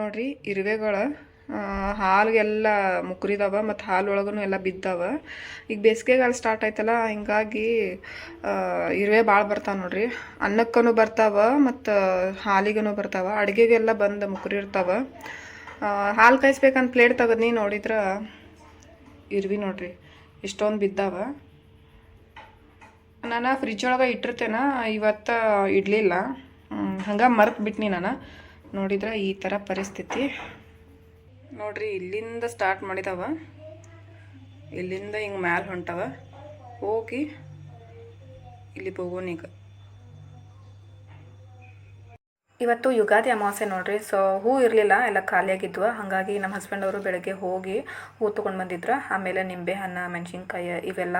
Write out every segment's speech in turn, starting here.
ನೋಡ್ರಿ ಇರುವೆಗಳು ಹಾಲಿಗೆಲ್ಲ ಮುಕ್ರಿದಾವ ಮತ್ತು ಹಾಲೊಳಗೂ ಎಲ್ಲ ಬಿದ್ದಾವ. ಈಗ ಬೇಸಿಗೆಗಾಲ ಸ್ಟಾರ್ಟ್ ಆಯ್ತಲ್ಲ, ಹಿಂಗಾಗಿ ಇರುವೆ ಭಾಳ ಬರ್ತಾವೆ ನೋಡ್ರಿ. ಅನ್ನಕ್ಕೂ ಬರ್ತಾವ ಮತ್ತು ಹಾಲಿಗೂ ಬರ್ತಾವ. ಅಡುಗೆಗೆಲ್ಲ ಬಂದು ಮುಕ್ರಿರ್ತಾವ ಹಾಲು ಕಾಯಿಸ್ಬೇಕಂತ ಪ್ಲೇಟ್ ತೆಗದ್ನಿ, ನೋಡಿದ್ರೆ ಇರ್ವಿ ನೋಡ್ರಿ, ಇಷ್ಟೊಂದು ಬಿದ್ದಾವ. ನಾನು ಫ್ರಿಜ್ ಒಳಗೆ ಇಟ್ಟಿರ್ತೇನೆ, ಇವತ್ತು ಇಡಲಿಲ್ಲ. ಹಂಗೆ ಮರ್ತು ಬಿಟ್ನಿ ನಾನು. ನೋಡಿದ್ರೆ ಈ ಥರ ಪರಿಸ್ಥಿತಿ. ನೋಡ್ರಿ, ಇಲ್ಲಿಂದ ಸ್ಟಾರ್ಟ್ ಮಾಡಿದವ. ಇಲ್ಲಿಂದ ಹಿಂಗೆ ಮ್ಯಾಲೆ ಹೊಂಟವ. ಹೋಗಿ ಇಲ್ಲಿ ಹೋಗೋನೀಗ ಇವತ್ತು ಯುಗಾದಿ ಅಮಾವಾಸ್ಯೆ ನೋಡ್ರಿ. ಸೊ ಹೂ ಇರಲಿಲ್ಲ, ಎಲ್ಲ ಖಾಲಿಯಾಗಿದ್ವು. ಹಾಗಾಗಿ ನಮ್ಮ ಹಸ್ಬೆಂಡ್ ಅವರು ಬೆಳಗ್ಗೆ ಹೋಗಿ ಹೂ ತೊಗೊಂಡು ಬಂದಿದ್ರು. ಆಮೇಲೆ ನಿಂಬೆ ಹಣ್ಣು, ಮೆಣಸಿನ್ಕಾಯಿ ಇವೆಲ್ಲ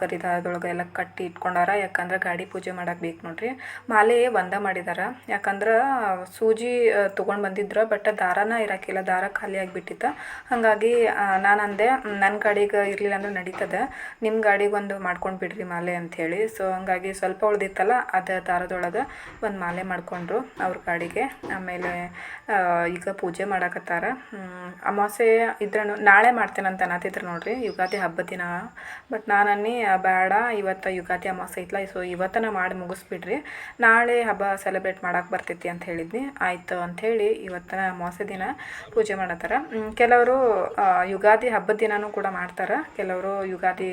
ಕರಿದಾದೊಳಗೆ ಎಲ್ಲ ಕಟ್ಟಿ ಇಟ್ಕೊಂಡಾರ. ಯಾಕಂದ್ರೆ ಗಾಡಿ ಪೂಜೆ ಮಾಡಕ್ಕೆ ಬೇಕು ನೋಡ್ರಿ. ಮಾಲೆ ಒಂದ ಮಾಡಿದಾರ. ಯಾಕಂದ್ರೆ ಸೂಜಿ ತೊಗೊಂಡು ಬಂದಿದ್ರು ಬಟ್ ದಾರನ ಇರಕ್ಕಿಲ್ಲ ದಾರ ಖಾಲಿಯಾಗಿ ಬಿಟ್ಟಿತ್ತು ಹಾಗಾಗಿ ನಾನು ಅಂದೆ ನನ್ನ ಗಾಡಿಗೆ ಇರಲಿಲ್ಲ ಅಂದ್ರೆ ನಡೀತದೆ. ನಿಮ್ಮ ಗಾಡಿಗೆ ಒಂದು ಮಾಡ್ಕೊಂಡು ಬಿಡ್ರಿ ಮಾಲೆ ಅಂಥೇಳಿ ಸೊ ಹಂಗಾಗಿ ಸ್ವಲ್ಪ ಉಳ್ದಿತ್ತಲ್ಲ, ಅದು ದಾರದೊಳಗೆ ಒಂದು ಮಾಲೆ ಮಾಡ್ಕೊಂಡ್ರು. ಅವ್ರ ಕಾಡಿಗೆ. ಆಮೇಲೆ ಈಗ ಪೂಜೆ ಮಾಡಕತ್ತಾರ. ಅಮಾವಾಸ್ಯೆ ಇದ್ರ ನಾಳೆ ಮಾಡ್ತೇನೆ ಅಂತ ಅನ್ನತಿದ್ರು ನೋಡ್ರಿ, ಯುಗಾದಿ ಹಬ್ಬದ ದಿನ ಬಟ್ ನಾನು ಅನ್ನಿ ಬೇಡ ಇವತ್ತು ಯುಗಾದಿ ಅಮಾವಾಸ್ಯೆ ಐತ್ಲ ಸೊ ಇವತ್ತನ ಮಾಡಿ ಮುಗಿಸ್ಬಿಡ್ರಿ. ನಾಳೆ ಹಬ್ಬ ಸೆಲೆಬ್ರೇಟ್ ಮಾಡಕ್ಕೆ ಬರ್ತೈತಿ ಅಂತ ಹೇಳಿದ್ನಿ. ಆಯ್ತು ಅಂಥೇಳಿ ಇವತ್ತಿನ ಅಮಾವಾಸ್ಯೆ ದಿನ ಪೂಜೆ ಮಾಡತ್ತಾರ. ಕೆಲವರು ಯುಗಾದಿ ಹಬ್ಬದ ದಿನನೂ ಕೂಡ ಮಾಡ್ತಾರೆ. ಕೆಲವರು ಯುಗಾದಿ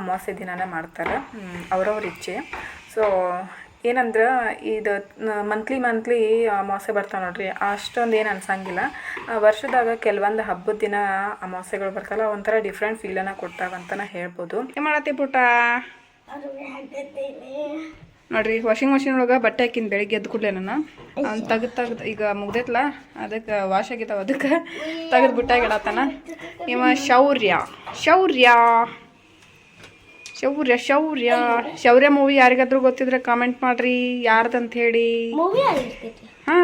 ಅಮಾವಾಸ್ಯೆ ದಿನನೇ ಮಾಡ್ತಾರೆ. ಅವ್ರವ್ರ ಇಚ್ಛೆ. ಸೊ ಏನಂದ್ರೆ ಇದು ಮಂತ್ಲಿ ಮಂತ್ಲಿ ಅಮಾವಾಸ್ಯೆ ಬರ್ತಾವೆ ನೋಡ್ರಿ. ಅಷ್ಟೊಂದು ಏನು ಅನ್ಸಂಗಿಲ್ಲ. ವರ್ಷದಾಗ ಕೆಲವೊಂದು ಹಬ್ಬದ ದಿನ ಅಮಾವಾಸ್ಯೆಗಳು ಬರ್ತಾವಲ್ಲ, ಒಂಥರ ಡಿಫ್ರೆಂಟ್ ಫೀಲನ್ನು ಕೊಡ್ತಾವೆ ಅಂತ ಹೇಳ್ಬೋದು. ಏನು ಮಾಡತ್ತಿ ಪುಟ ನೋಡ್ರಿ ವಾಷಿಂಗ್ ಮಷಿನ್ ಒಳಗೆ ಬಟ್ಟೆ ಹಾಕಿನ ಬೆಳಿಗ್ಗೆ ಎದ್ದು ಕೂಡಲೇ ನಾನು. ಅವ್ನು ತೆಗ್ದು ತೆಗ್ದು, ಈಗ ಮುಗ್ದೈತ್ಲ? ಅದಕ್ಕೆ ವಾಶ್ ಆಗಿದ್ದಾವೆ ಅದಕ್ಕೆ. ತೆಗೆದು ಬಿಟ್ಟಾಗಿಡತ್ತಾನ ಇವ ಶೌರ್ಯ ಶೌರ್ಯ. ಶೌರ್ಯ ಶೌರ್ಯ. ಶೌರ್ಯ ಮೂವಿ ಯಾರಿಗಾದ್ರೂ ಗೊತ್ತಿದ್ರೆ ಕಾಮೆಂಟ್ ಮಾಡ್ರಿ. ಯಾರ್ದಂತ ಹೇಳಿ ಹಾ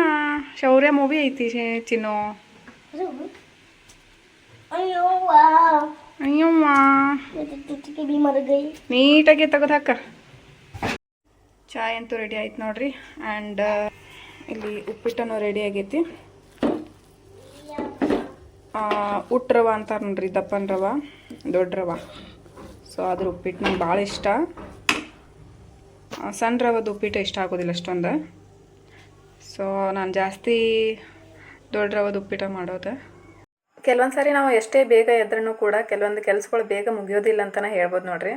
ಶೌರ್ಯ ಮೂವಿ ಐತಿ ಚಿನ್ನು. ಅಯ್ಯವ್ವ. ನೀಟಾಗಿ ತೆಗೆದು ಹಾಕ. ಚಾಯ್ ಅಂತೂ ರೆಡಿ ಆಯ್ತು ನೋಡ್ರಿ. ಆ್ಯಂಡ್ ಇಲ್ಲಿ ಉಪ್ಪಿಟ್ಟನು ರೆಡಿ ಆಗೈತಿ. ಉಟ್ ರವ ಅಂತಾರೆ ನೋಡ್ರಿ ದಪ್ಪನ ರವ ದೊಡ್ಡ ರವ. ಸೊ ಅದ್ರ ಉಪ್ಪಿಟ್ಟು ನಂಗೆ ಭಾಳ ಇಷ್ಟ. ಸಣ್ಣ ರವದ ಉಪ್ಪಿಟ್ಟು ಇಷ್ಟ ಆಗೋದಿಲ್ಲ ಅಷ್ಟೊಂದು. ಸೊ ನಾನು ಜಾಸ್ತಿ ದೊಡ್ಡ ರವದ ಉಪ್ಪಿಟ್ಟು ಮಾಡೋದು ಕೆಲವೊಂದು ಸಾರಿ ನಾವು ಎಷ್ಟೇ ಬೇಗ ಎದ್ರೂ ಕೂಡ ಕೆಲವೊಂದು ಕೆಲಸಗಳು ಬೇಗ ಮುಗಿಯೋದಿಲ್ಲ ಅಂತಲೇ ಹೇಳ್ಬೋದು ನೋಡ್ರಿ.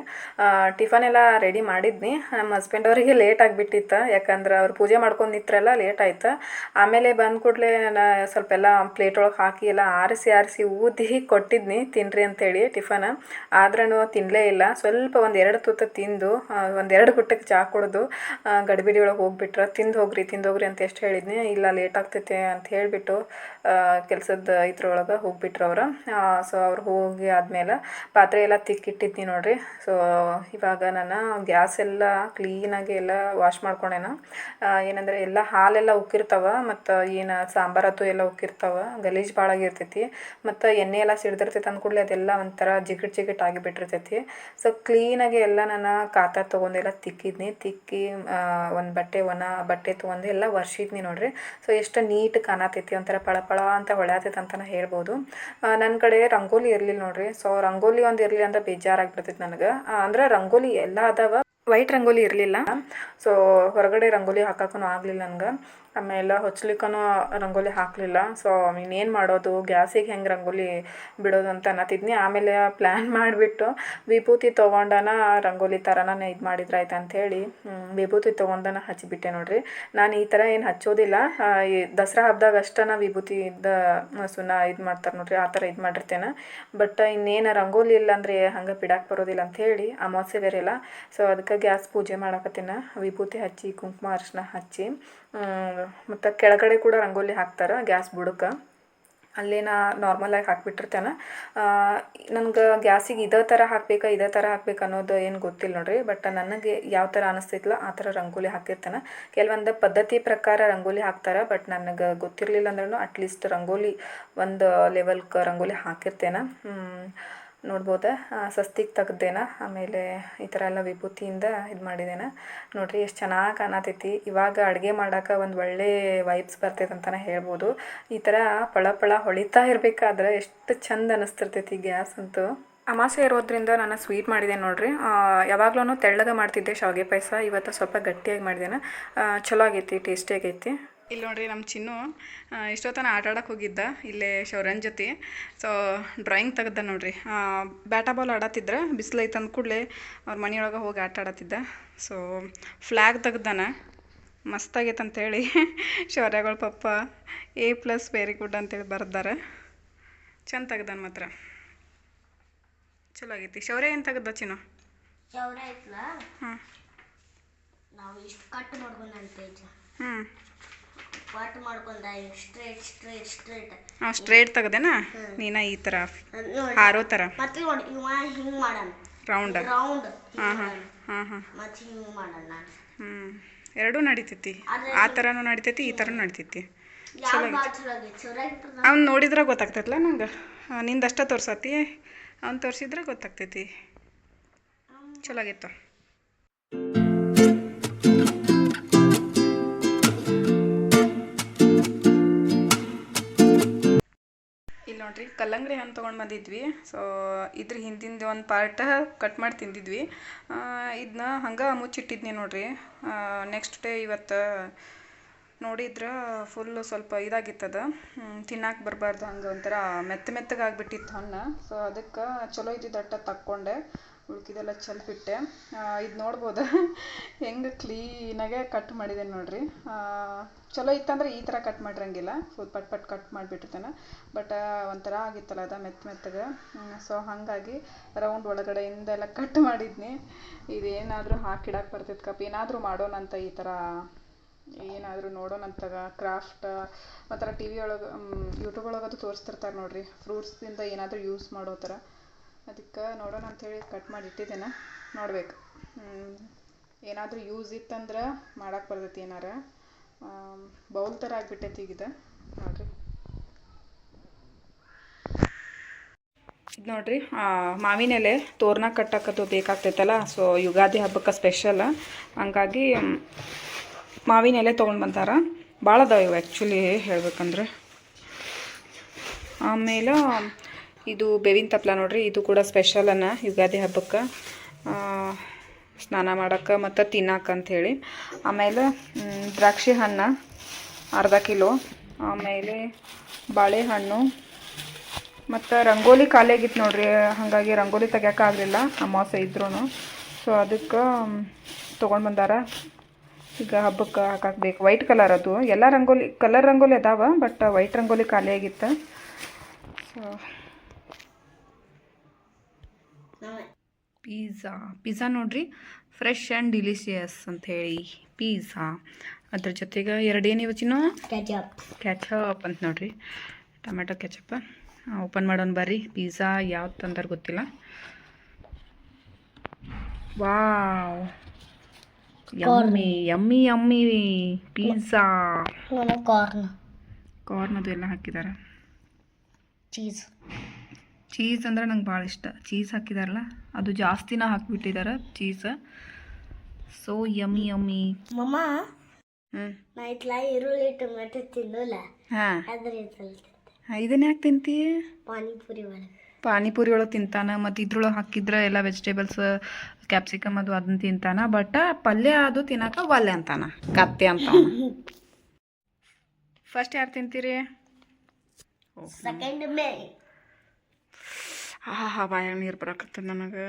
ಟಿಫನ್ ಎಲ್ಲ ರೆಡಿ ಮಾಡಿದ್ನಿ. ನಮ್ಮ ಹಸ್ಬೆಂಡ್ ಅವರಿಗೆ ಲೇಟ್ ಆಗಿಬಿಟ್ಟಿತ್ತು. ಯಾಕಂದ್ರೆ ಅವ್ರು ಪೂಜೆ ಮಾಡ್ಕೊಂಡು ನಿಂತರೆಲ್ಲ ಲೇಟ್ ಆಯ್ತು. ಆಮೇಲೆ ಬಂದ ಕೂಡಲೇ ಸ್ವಲ್ಪ ಎಲ್ಲ ಪ್ಲೇಟ್ ಒಳಗೆ ಹಾಕಿ ಎಲ್ಲ ಆರಿಸಿ ಆರಿಸಿ ಊದಿ ಕೊಟ್ಟಿದ್ನಿ ತಿನ್ನಿರಿ ಅಂತೇಳಿ ಟಿಫನ್. ಆದ್ರೂ ತಿನ್ನಲೇ ಇಲ್ಲ. ಸ್ವಲ್ಪ ಒಂದು ಎರಡು ತುತ್ತ ತಿಂದು ಒಂದೆರಡು ಗುಟ್ಟಕ್ಕೆ ಚಹಾ ಕುಡಿದು ಗಡಿಬಿಡಿ ಒಳಗೆ ಹೋಗ್ಬಿಟ್ರೆ. ತಿಂದು ಹೋಗ್ರಿ ತಿಂದು ಹೋಗ್ರಿ ಅಂತ ಎಷ್ಟು ಹೇಳಿದ್ನಿ. ಇಲ್ಲ ಲೇಟ್ ಆಗ್ತೈತೆ ಅಂತ ಹೇಳಿಬಿಟ್ಟು ಕೆಲಸದ ಇದ್ರೊಳಗೆ ಹೋಗ್ಬಿಟ್ರು ಅವರು. ಸೊ ಅವ್ರು ಹೋಗಿ ಆದಮೇಲೆ ಪಾತ್ರೆ ಎಲ್ಲ ತಿಕ್ಕಿಟ್ಟಿದ್ನಿ ನೋಡ್ರಿ. ಸೊ ಇವಾಗ ನಾನು ಗ್ಯಾಸ್ ಎಲ್ಲ ಕ್ಲೀನಾಗಿ ಎಲ್ಲ ವಾಶ್ ಮಾಡ್ಕೊಂಡೇನ. ಏನಂದರೆ ಎಲ್ಲ ಹಾಲೆಲ್ಲ ಉಕ್ಕಿರ್ತಾವ ಮತ್ತು ಏನು ಸಾಂಬಾರತ್ತು ಎಲ್ಲ ಉಕ್ಕಿರ್ತಾವ. ಗಲೀಜು ಭಾಳ ಆಗಿರ್ತೈತಿ. ಮತ್ತು ಎಣ್ಣೆ ಎಲ್ಲ ಸಿಡ್ದಿರ್ತೈತೆ ಅಂದ್ಕೂಡ್ಲೆ ಅದೆಲ್ಲ ಒಂಥರ ಜಿಗಿಟ್ ಜಿಗಿಟ್ ಆಗಿಬಿಟ್ಟಿರ್ತೈತಿ ಸೊ ಕ್ಲೀನಾಗಿ ಎಲ್ಲ ನಾನು ಕಾತ ತೊಗೊಂಡೆಲ್ಲ ತಿಕ್ಕಿದ್ನಿ. ತಿಕ್ಕಿ ಒಂದು ಬಟ್ಟೆ, ಒಣ ಬಟ್ಟೆ ತೊಗೊಂಡು ಎಲ್ಲ ಒರ್ಸಿದ್ನಿ ನೋಡ್ರಿ. ಸೊ ಎಷ್ಟು ನೀಟ್ ಕಾಣತೈತಿ ಒಂಥರ ಪಳ ಪಳ ಅಂತ ಹೊಳ್ಯಾತೈತೆ ಅಂತಲೇ ಹೇಳ್ಬೋದು. ನನ್ನ ಕಡೆ ರಂಗೋಲಿ ಇರಲಿಲ್ಲ ನೋಡ್ರಿ. ಸೊ ರಂಗೋಲಿ ಒಂದು ಇರಲಿ ಅಂದ್ರೆ ಬೇಜಾರಾಗ್ಬಿಡ್ತೈತೆ ನನಗೆ. ಅಂದ್ರೆ ರಂಗೋಲಿ ಎಲ್ಲ ಅದಾವ. ವೈಟ್ ರಂಗೋಲಿ ಇರಲಿಲ್ಲ. ಸೊ ಹೊರಗಡೆ ರಂಗೋಲಿ ಹಾಕಕ್ಕೂ ಆಗಲಿಲ್ಲ ನನಗೆ. ಆಮೇಲೆ ಹೊಚ್ಲಿಕ್ಕೂ ರಂಗೋಲಿ ಹಾಕಲಿಲ್ಲ. ಸೊ ಇನ್ನೇನು ಮಾಡೋದು? ಗ್ಯಾಸಿಗೆ ಹೆಂಗೆ ರಂಗೋಲಿ ಬಿಡೋದು ಅಂತ ಅನ್ನತ್ತಿದ್ನಿ ಆಮೇಲೆ ಪ್ಲ್ಯಾನ್ ಮಾಡಿಬಿಟ್ಟು ವಿಭೂತಿ ತೊಗೊಂಡನ ರಂಗೋಲಿ ಥರನ ಇದು ಮಾಡಿದ್ರೆ ಆಯ್ತು ಅಂಥೇಳಿ ವಿಭೂತಿ ತೊಗೊಂಡನ ಹಚ್ಚಿಬಿಟ್ಟೆ ನೋಡಿರಿ. ನಾನು ಈ ಥರ ಏನು ಹಚ್ಚೋದಿಲ್ಲ. ಈ ದಸರಾ ಹಬ್ಬದಾಗ ಅಷ್ಟನ ವಿಭೂತಿಯಿಂದ ಸುನ ಇದು ಮಾಡ್ತಾರೆ ನೋಡಿರಿ, ಆ ಥರ ಇದು ಮಾಡಿರ್ತೇನೆ. ಬಟ್ ಇನ್ನೇನು ರಂಗೋಲಿ ಇಲ್ಲ ಅಂದರೆ ಹಂಗೆ ಬಿಡಕ್ಕೆ ಬರೋದಿಲ್ಲ ಅಂಥೇಳಿ ಅಮಾವಾಸ್ಯೆ ಬೇರೆ ಇಲ್ಲ ಸೊ ಅದಕ್ಕೆ ಗ್ಯಾಸ್ ಪೂಜೆ ಮಾಡಕತ್ತೀನಿ. ವಿಭೂತಿ ಹಚ್ಚಿ ಕುಂಕುಮ ಅರಿಶಿನ ಹಚ್ಚಿ ಮತ್ತು ಕೆಳಗಡೆ ಕೂಡ ರಂಗೋಲಿ ಹಾಕ್ತಾರೆ, ಗ್ಯಾಸ್ ಬುಡಕ್ಕೆ ಅಲ್ಲೇ ನಾ ನಾರ್ಮಲಾಗಿ ಹಾಕಿಬಿಟ್ಟಿರ್ತೇನೆ. ನನಗೆ ಗ್ಯಾಸಿಗೆ ಇದೇ ಥರ ಹಾಕ್ಬೇಕಾ, ಇದೇ ಥರ ಹಾಕ್ಬೇಕು ಅನ್ನೋದು ಏನು ಗೊತ್ತಿಲ್ಲ ನೋಡಿರಿ ಬಟ್ ನನಗೆ ಯಾವ ಥರ ಅನಿಸ್ತೈತಲ್ಲ ಆ ಥರ ರಂಗೋಲಿ ಹಾಕಿರ್ತೇನೆ. ಕೆಲವೊಂದು ಪದ್ಧತಿ ಪ್ರಕಾರ ರಂಗೋಲಿ ಹಾಕ್ತಾರೆ ಬಟ್ ನನಗೆ ಗೊತ್ತಿರಲಿಲ್ಲ ಅಂದ್ರೂ ಅಟ್ಲೀಸ್ಟ್ ರಂಗೋಲಿ ಒಂದು ಲೆವೆಲ್ಗೆ ರಂಗೋಲಿ ಹಾಕಿರ್ತೇನೆ. ನೋಡ್ಬೋದ. ಸಸ್ತಿಗೆ ತೆಗ್ದೇನ? ಆಮೇಲೆ ಈ ಥರ ಎಲ್ಲ ವಿಭೂತಿಯಿಂದ ಇದು ಮಾಡಿದೇನ? ನೋಡಿರಿ, ಎಷ್ಟು ಚೆನ್ನಾಗಿ ಕಾಣತೈತಿ ಇವಾಗ ಅಡುಗೆ ಮಾಡೋಕೆ ಒಂದು ಒಳ್ಳೆ ವೈಬ್ಸ್ ಬರ್ತೈತೆ ಅಂತಲೇ ಹೇಳ್ಬೋದು. ಈ ಥರ ಪಳ ಪಳ ಹೊಳಿತಾ ಇರಬೇಕಾದ್ರೆ ಎಷ್ಟು ಚಂದ ಅನ್ನಿಸ್ತಿರ್ತೈತಿ ಗ್ಯಾಸ್ ಅಂತೂ. ಅಮಾಸೆ ಇರೋದ್ರಿಂದ ನಾನು ಸ್ವೀಟ್ ಮಾಡಿದೆ ನೋಡಿರಿ. ಯಾವಾಗಲೂ ತೆಳ್ಳಗೆ ಮಾಡ್ತಿದ್ದೆ ಶಾವಿಗೆ ಪಾಯಸ. ಇವತ್ತು ಸ್ವಲ್ಪ ಗಟ್ಟಿಯಾಗಿ ಮಾಡಿದ್ದೇನೆ ಚಲೋ ಆಗೈತಿ, ಟೇಸ್ಟಿ ಆಗೈತಿ. ಇಲ್ಲಿ ನೋಡ್ರಿ ನಮ್ಮ ಚಿನ್ನು ಇಷ್ಟೊತ್ತನ ಆಟ ಆಡಕ್ಕೆ ಹೋಗಿದ್ದ ಇಲ್ಲೇ ಶೌರನ್ ಜೊತೆ. ಸೊ ಡ್ರಾಯಿಂಗ್ ತೆಗ್ದ ನೋಡ್ರಿ. ಬ್ಯಾಟಾ ಬಾಲ್ ಆಡತ್ತಿದ್ರ ಬಿಸಿಲು ಐತೆ ಅಂದ ಕೂಡಲೇ ಅವ್ರ ಮನೆಯೊಳಗೆ ಹೋಗಿ ಆಟ ಆಡತ್ತಿದ್ದ. So flag ತೆಗ್ದಾನ. ಮಸ್ತಾಗೈತೆ ಅಂತೇಳಿ ಶೌರ್ಯಗಳ ಪಪ್ಪ ಎ ಪ್ಲಸ್ ವೆರಿ ಗುಡ್ ಅಂತೇಳಿ ಬರ್ದಾರೆ. ಚಂದ ತೆಗ್ದಾನ ಮಾತ್ರ. ಚಲೋ ಆಗೈತಿ. ಶೌರ್ಯ ಏನು ತೆಗ್ದ ಚಿನ್ನು? ಹಾಂ ನಾವು ಇಷ್ಟು ಕಟ್ ಹ್ಞೂ ಕಟ್ ಮಾಡ್ಕೊಂಡ ಸ್ಟ್ರೇಟ್ ಸ್ಟ್ರೇಟ್ ಸ್ಟ್ರೇಟ್ ಹಾಂ ಸ್ಟ್ರೇಟ್ ತೆಗ್ದೇನಾ? ನೀನ ಈ ತರ ಹಾರೋ ಥರ ಮತ್ತೆ ನೋಡಿ ಇವ ಹಿಂಗ್ ಮಾಡಣ ರೌಂಡ್ ರೌಂಡ್ ಹಾ ಹಾ ಹಾ ಹಾಂ. ಮತ್ತೆ ಹಿಂಗ್ ಮಾಡಣ ಹ್ಮ್. ಎರಡೂ ನಡಿತೈತಿ. ಆ ಥರನೂ ನಡಿತೈತಿ ಈ ಥರನೂ ನಡಿತೈತಿ. ಚಲೋ ಅವ್ನು ನೋಡಿದ್ರೆ ಗೊತ್ತಾಗ್ತೈತಲ್ಲ ನಂಗೆ. ಅಷ್ಟೇ ತೋರ್ಸತಿ. ಅವ್ನು ತೋರಿಸಿದ್ರೆ ಗೊತ್ತಾಗ್ತೈತಿ. ಚಲೋ ಆಗೈತ ಕಲ್ಲಂಗಡಿ ಹಣ್ಣು ತೊಗೊಂಡು ಬಂದಿದ್ವಿ. ಸೊ ಇದ್ರ ಹಿಂದಿಂದ ಒಂದು ಪಾರ್ಟ್ ಕಟ್ ಮಾಡಿ ತಿಂದಿದ್ವಿ. ಇದನ್ನ ಹಂಗೆ ಮುಚ್ಚಿಟ್ಟಿದ್ನಿ ನೋಡ್ರಿ. ನೆಕ್ಸ್ಟ್ ಡೇ ಇವತ್ತು ನೋಡಿದ್ರೆ ಫುಲ್ಲು ಸ್ವಲ್ಪ ಇದಾಗಿತ್ತದ. ತಿನ್ನಕ್ಕೆ ಬರಬಾರ್ದು ಹಂಗೆ ಒಂಥರ ಮೆತ್ತ ಮೆತ್ತಗೆ ಆಗ್ಬಿಟ್ಟಿತ್ತು ಹಣ್ಣು. ಸೊ ಅದಕ್ಕೆ ಚಲೋ ಇದ್ದಿದ್ದಟ್ಟ ತಕ್ಕೊಂಡೆ. ಉಳ್ಕಿದೆಲ್ಲ ಚೆಲ್ಬಿಟ್ಟೆ ಇದು ನೋಡ್ಬೋದು. ಹೆಂಗೆ ಕ್ಲೀನಾಗೆ ಕಟ್ ಮಾಡಿದೆ ನೋಡ್ರಿ. ಚಲೋ ಇತ್ತಂದ್ರೆ ಈ ಥರ ಕಟ್ ಮಾಡಿರಂಗಿಲ್ಲ. ಫುಲ್ ಪಟ್ ಪಟ್ ಕಟ್ ಮಾಡಿಬಿಟ್ಟಿರ್ತಾನೆ. ಬಟ್ ಒಂಥರ ಆಗಿತ್ತಲ್ಲ ಅದ ಮೆತ್ತ ಮೆತ್ತಗೆ. ಸೊ ಹಾಗಾಗಿ ರೌಂಡ್ ಒಳಗಡೆಯಿಂದೆಲ್ಲ ಕಟ್ ಮಾಡಿದ್ನಿ. ಇದೇನಾದರೂ ಹಾಕಿಡಕ್ಕೆ ಬರ್ತೈತೆ ಕಪ್. ಏನಾದರೂ ಮಾಡೋಣಂತ ಈ ಥರ ಏನಾದರೂ ನೋಡೋಣಂತಾಗ ಕ್ರಾಫ್ಟ್, ಒಂಥರ ಟಿ ವಿ ಒಳಗೆ ಯೂಟ್ಯೂಬ್ ಒಳಗದು ತೋರಿಸ್ತಿರ್ತಾರೆ ನೋಡ್ರಿ. ಫ್ರೂಟ್ಸಿಂದ ಏನಾದರೂ ಯೂಸ್ ಮಾಡೋ ಥರ. ಅದಕ್ಕೆ ನೋಡೋಣ ಅಂಥೇಳಿ ಕಟ್ ಮಾಡಿ ಇಟ್ಟಿದ್ದೇನೆ. ನೋಡ್ಬೇಕು. ಏನಾದರೂ ಯೂಸ್ ಇತ್ತಂದ್ರೆ ಮಾಡಕ್ಕೆ ಬರ್ತೈತಿ ಏನಾರ. ಬೌಲ್ ಥರ ಆಗಿಬಿಟ್ಟೈತಿ ಇದು ನೋಡಿರಿ. ಇದು ನೋಡ್ರಿ ಮಾವಿನ ಎಲೆ ತೋರಣ ಕಟ್ಟಕ್ಕದು ಬೇಕಾಗ್ತೈತಲ್ಲ ಸೊ ಯುಗಾದಿ ಹಬ್ಬಕ್ಕೆ ಸ್ಪೆಷಲ್ ಹಂಗಾಗಿ ಮಾವಿನ ಎಲೆ ತೊಗೊಂಡು ಬಂದಾರ. ಭಾಳ ಅದಾವ ಇವು ಆ್ಯಕ್ಚುಲಿ ಹೇಳ್ಬೇಕಂದ್ರೆ. ಆಮೇಲೆ ಇದು ಬೇವಿನ ತಪ್ಲ ನೋಡ್ರಿ, ಇದು ಕೂಡ ಸ್ಪೆಷಲ್ ಅನ್ನ ಯುಗಾದಿ ಹಬ್ಬಕ್ಕೆ. ಸ್ನಾನ ಮಾಡಕ್ಕೆ ಮತ್ತು ತಿನ್ನಕ್ಕೆ ಅಂಥೇಳಿ ಆಮೇಲೆ ದ್ರಾಕ್ಷಿ ಹಣ್ಣು ಅರ್ಧ ಕಿಲೋ. ಆಮೇಲೆ ಬಾಳೆಹಣ್ಣು ಮತ್ತು ರಂಗೋಲಿ ಖಾಲಿಯಾಗಿತ್ತು ನೋಡ್ರಿ, ಹಾಗಾಗಿ ರಂಗೋಲಿ ತೆಗಿಯೋಕ್ಕಾಗಲಿಲ್ಲ ಅಮಾವಾಸ್ಯೆ ಇದ್ರೂ ಸೊ ಅದಕ್ಕೆ ತೊಗೊಂಡು ಬಂದಾರ. ಈಗ ಹಬ್ಬಕ್ಕೆ ಹಾಕಾಕ್ಬೇಕು. ವೈಟ್ ಕಲರ್ ಅದು. ಎಲ್ಲ ರಂಗೋಲಿ ಕಲರ್ ರಂಗೋಲಿ ಅದಾವ ಬಟ್ ವೈಟ್ ರಂಗೋಲಿ ಖಾಲಿಯಾಗಿತ್ತು. ಸೊ ಪಿಜ್ಜಾ ಪಿಝಾ ನೋಡ್ರಿ ಫ್ರೆಶ್ ಆ್ಯಂಡ್ ಡಿಲಿಷಿಯಸ್ ಹೇಳಿ ಪಿಜ್ಜಾ ಅದ್ರ ಜೊತೆಗೆ ಎರಡೇನು ಚಿನ್ನು? ಕ್ಯಾಚಪ್ ಕ್ಯಾಚಪ್ ಅಂತ ನೋಡ್ರಿ. ಟೊಮೆಟೊ ಕೆಚಪ್ ಓಪನ್ ಮಾಡೋಣ ಬರ್ರಿ. ಪಿಜ್ಜಾ ಯಾವ್ದು ತಂದಾರ ಗೊತ್ತಿಲ್ಲ. Wow yummy yummy yummy pizza corn corn ಅದು ಎಲ್ಲ ಹಾಕಿದ್ದಾರೆ ಚೀಸ್ ಚೀಸ್ ಅಂದ್ರೆ ನಂಗೆ ಭಾಳ ಇಷ್ಟ. ಚೀಸ್ ಹಾಕಿದಾರಲ್ಲ ಅದು ಜಾಸ್ತಿನ ಹಾಕಿಬಿಟ್ಟಿದ್ದಾರೆ ಚೀಸ್ ಸೊ ಯಮ್ಮಿ ಯಮ್ಮಿ ಮಮ್ಮ ಹ್ಞೂ ನಾ ಇಟ್ಲ ಈರುಳ್ಳಿ ಟೊಮೆಟೊ ತಿನ್ನೋಲ್ಲ? ಹಾಂ. ಇದನ್ನ ಯಾಕೆ ತಿಂತಿ ಪಾನಿಪುರಿ ಒಳಗೆ. ಪಾನಿಪುರಿ ಒಳಗೆ ತಿಂತಾನ ಮತ್ತು ಇದ್ರೊಳಗೆ ಹಾಕಿದ್ರೆ ಎಲ್ಲ ವೆಜಿಟೇಬಲ್ಸ್ ಕ್ಯಾಪ್ಸಿಕಮ್ ಅದು ಅದನ್ನ ತಿಂತಾನ ಬಟ್ ಪಲ್ಯ ಅದು ತಿನ್ನಕ ಒಲ್ಲೆ ಅಂತಾನ ಕತ್ತೆ ಅಂತ ಫಸ್ಟ್ ಯಾರು ತಿಂತೀರಿ? ಸೆಕೆಂಡ್ ಮೇ. ಆಹಾ ಬಾಯಾಗ ನೀರು ಬರಕತ್ತ ನನಗೆ.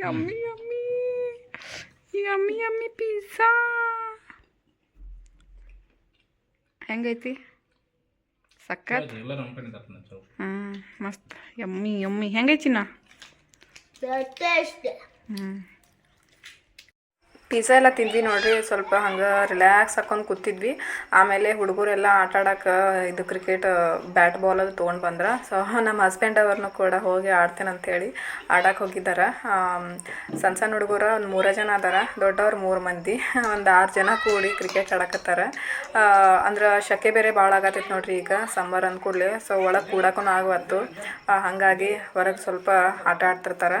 Yummy yummy. Yummy yummy pizza ಹೆಂಗೈತಿ? ಸಕ್ಕತ್? ಹ್ಞೂ ಮಸ್ತ್. Yummy yummy. ಹೆಂಗೈತಿ ನಾ ಟೇಸ್ಟ್ ಹ್ಞೂ ಪಿಜ್ಜಾ ಎಲ್ಲ ತಿಂದ್ವಿ ನೋಡ್ರಿ, ಸ್ವಲ್ಪ ಹಂಗೆ ರಿಲ್ಯಾಕ್ಸ್ ಹಾಕೊಂಡು ಕೂತಿದ್ವಿ. ಆಮೇಲೆ ಹುಡುಗರೆಲ್ಲ ಆಟ ಆಡಕ್ಕೆ ಇದು ಕ್ರಿಕೆಟ್ ಬ್ಯಾಟ್ ಬಾಲ್ ಅದು ತೊಗೊಂಡು ಬಂದ್ರೆ. ಸೊ ನಮ್ಮ ಹಸ್ಬೆಂಡ್ ಅವ್ರನ್ನೂ ಕೂಡ ಹೋಗಿ ಆಡ್ತೇನೆ ಅಂಥೇಳಿ ಆಡಕ್ಕೆ ಹೋಗಿದ್ದಾರೆ. ಸಣ್ಣ ಸಣ್ಣ ಹುಡುಗರು ಒಂದು ಮೂರೇ ಜನ ಅದಾರ. ದೊಡ್ಡವ್ರು ಮೂರು ಮಂದಿ. ಒಂದು ಆರು ಜನ ಕೂಡಿ ಕ್ರಿಕೆಟ್ ಆಡಕತ್ತಾರ. ಅಂದ್ರೆ ಶೆಕೆ ಬೇರೆ ಭಾಳ ಆಗತ್ತೈತೆ ನೋಡ್ರಿ ಈಗ ಸಮ್ಮರ್ ಅಂದ ಕೂಡಲೇ. ಸೊ ಒಳಗೆ ಕೂಡಕ್ಕೂ ಆಗುವತ್ತು ಹಾಗಾಗಿ ಹೊರಗೆ ಸ್ವಲ್ಪ ಆಟ ಆಡ್ತಿರ್ತಾರೆ.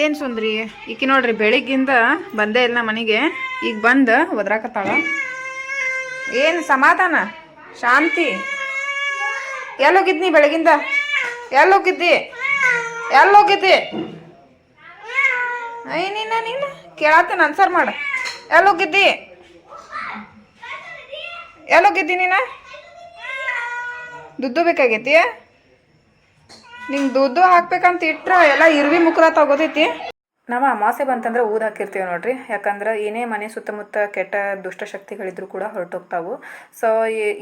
ಏನು ಸುಂದ್ರಿ? ಈಕಿ ನೋಡ್ರಿ ಬೆಳಿಗ್ಗಿಂದ ಬಂದೇ ಇಲ್ಲ ಮನೆಗೆ, ಈಗ ಬಂದು ಒದ್ರಾಕತ್ತಾಳ. ಏನು ಸಮಾಧಾನ? ಶಾಂತಿ? ಎಲ್ಲೋಗಿದ್ನಿ ಬೆಳಗಿಂದ ಎಲ್ಲೋಗಿದ್ದಿ? ಎಲ್ಲೋಗಿದ್ದಿ? ಐ ನೀನ, ನೀನು ಕೇಳತ್ತೇನೆ ಆನ್ಸರ್ ಹೋಗಿದ್ದಿ ಎಲ್ಲೋಗಿದ್ದಿ? ಎಲ್ಲೋಗಿದ್ದಿ ನೀನ? ದುಡ್ಡು ಬೇಕಾಗೈತಿ? ನಿಂಗೆ ದುಡ್ಡು ಹಾಕ್ಬೇಕಂತ ಇಟ್ರ ಎಲ್ಲ ಇರ್ವಿ ಮುಖದ ತಗೋತೈತಿ. ನಾವು ಅಮಾವಾಸ್ಯೆ ಬಂತಂದ್ರೆ ಊದ್ ಹಾಕಿರ್ತೀವಿ ನೋಡ್ರಿ. ಯಾಕಂದ್ರೆ ಏನೇ ಮನೆ ಸುತ್ತಮುತ್ತ ಕೆಟ್ಟ ದುಷ್ಟಶಕ್ತಿಗಳಿದ್ರು ಕೂಡ ಹೊರಟೋಗ್ತಾವು. ಸೊ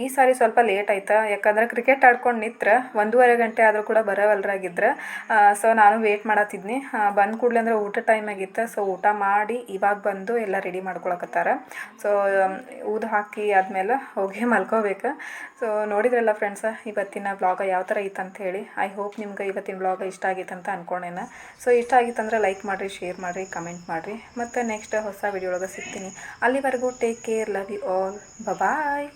ಈ ಸಾರಿ ಸ್ವಲ್ಪ ಲೇಟ್ ಆಯ್ತಾ? ಯಾಕಂದ್ರೆ ಕ್ರಿಕೆಟ್ ಆಡ್ಕೊಂಡು ನಿತ್ರ ಒಂದೂವರೆ ಗಂಟೆ ಆದರೂ ಕೂಡ ಬರೋವಲ್ರಾಗಿದ್ರೆ ಸೊ ನಾನು ವೇಟ್ ಮಾಡತ್ತಿದ್ನಿ ಬಂದ ಕೂಡಲೇ ಅಂದ್ರೆ ಊಟ ಟೈಮ್ ಆಗಿತ್ತು ಸೊ ಊಟ ಮಾಡಿ ಇವಾಗ ಬಂದು ಎಲ್ಲ ರೆಡಿ ಮಾಡ್ಕೊಳಕತ್ತಾರ. ಸೊ ಊದು ಹಾಕಿ ಆದಮೇಲೆ ಹೋಗಿ ಮಲ್ಕೋಬೇಕು. ಸೊ ನೋಡಿದ್ರಲ್ಲ ಫ್ರೆಂಡ್ಸ ಇವತ್ತಿನ ಬ್ಲಾಗ ಯಾವ ಥರ ಇತ್ತು ಅಂತ ಹೇಳಿ. ಐ ಹೋಪ್ ನಿಮ್ಗೆ ಇವತ್ತಿನ ಬ್ಲಾಗ್ ಇಷ್ಟ ಆಗಿತ್ತಂತ ಅನ್ಕೊಂಡೇನ. ಸೊ ಇಷ್ಟ ಆಗಿತ್ತಂದ್ರೆ ಲೈಕ್ ಮಾಡಿರಿ. ಶೇರ್ ಮಾಡಿರಿ ಕಮೆಂಟ್ ಮಾಡಿರಿ. ಮತ್ತು ನೆಕ್ಸ್ಟ್ ಹೊಸ ವಿಡಿಯೋ ಒಳಗೆ ಸಿಗ್ತೀನಿ. ಅಲ್ಲಿವರೆಗೂ take care love you all bye